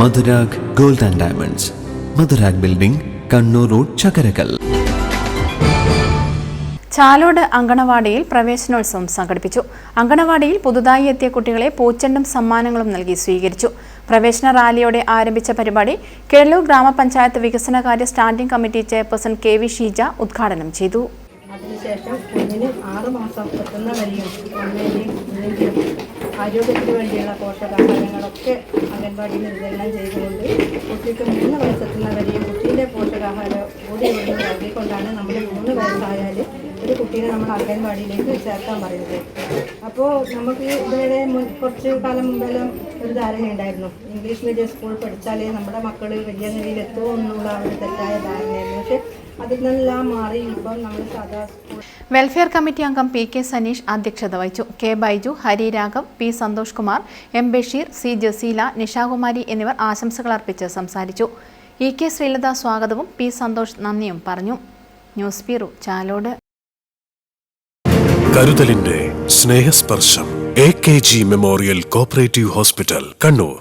Madhurag gold and diamonds. Madhurag building Kannur road Chakkarakkal. Chalode അങ്കണവാടിയിൽ പ്രവേശനോത്സവം സംഘടിപ്പിച്ചു. അങ്കണവാടിയിൽ പുതുതായി എത്തിയ കുട്ടികളെ പൂച്ചെണ്ടും സമ്മാനങ്ങളും നൽകി സ്വീകരിച്ചു. പ്രവേശന റാലിയോടെ ആരംഭിച്ച പരിപാടി കേളൂർ ഗ്രാമപഞ്ചായത്ത് വികസനകാര്യ standing committee chairperson K V Sheeja ഉദ്ഘാടനം ചെയ്തു. അതിനുശേഷം കുഞ്ഞിന് ആറ് മാസം എത്തുന്ന വരെയും ആരോഗ്യത്തിന് വേണ്ടിയുള്ള പോഷകാഹാരങ്ങളൊക്കെ അംഗൻവാടിയിൽ വിതരണം ചെയ്തുകൊണ്ട് കുട്ടിക്ക് മൂന്ന് വയസ്സെത്തുന്നവരെയും കുട്ടീന്റെ പോഷകാഹാരം കൂടി ഇവിടുന്ന് നൽകിക്കൊണ്ടാണ് നമ്മൾ മൂന്ന് വയസ്സായാൽ ഒരു കുട്ടീനെ നമ്മൾ അംഗൻവാടിയിലേക്ക് ചേർക്കാൻ പറയുന്നത്. അപ്പോൾ നമുക്ക് ഇതുവരെ കുറച്ച് കാലം മുമ്പെല്ലാം ഒരു ധാരണയുണ്ടായിരുന്നു. ഇംഗ്ലീഷ് മീഡിയം സ്കൂൾ പഠിച്ചാലേ നമ്മുടെ മക്കൾ വലിയ നിലയിൽ എത്തുമോ എന്നുള്ള ഒരു തെറ്റായ ധാരണയായിരുന്നു. പക്ഷേ അതിൽ നിന്നെല്ലാം മാറി ഇപ്പം നമ്മൾ സാധാ സ്കൂൾ വെൽഫെയർ കമ്മിറ്റി അംഗം പി കെ സനീഷ് അധ്യക്ഷത വഹിച്ചു. K Baiju Hari Raghav P Santhosh Kumar M Basheer C Jaseela Nishakumari എന്നിവർ ആശംസകൾ അർപ്പിച്ച് സംസാരിച്ചു. ഇ കെ ശ്രീലത സ്വാഗതവും പി സന്തോഷ് നന്ദിയും പറഞ്ഞു. News bureau Chalode. കരുതലിന്റെ Snehasparsham A K G memorial cooperative hospital Kannur.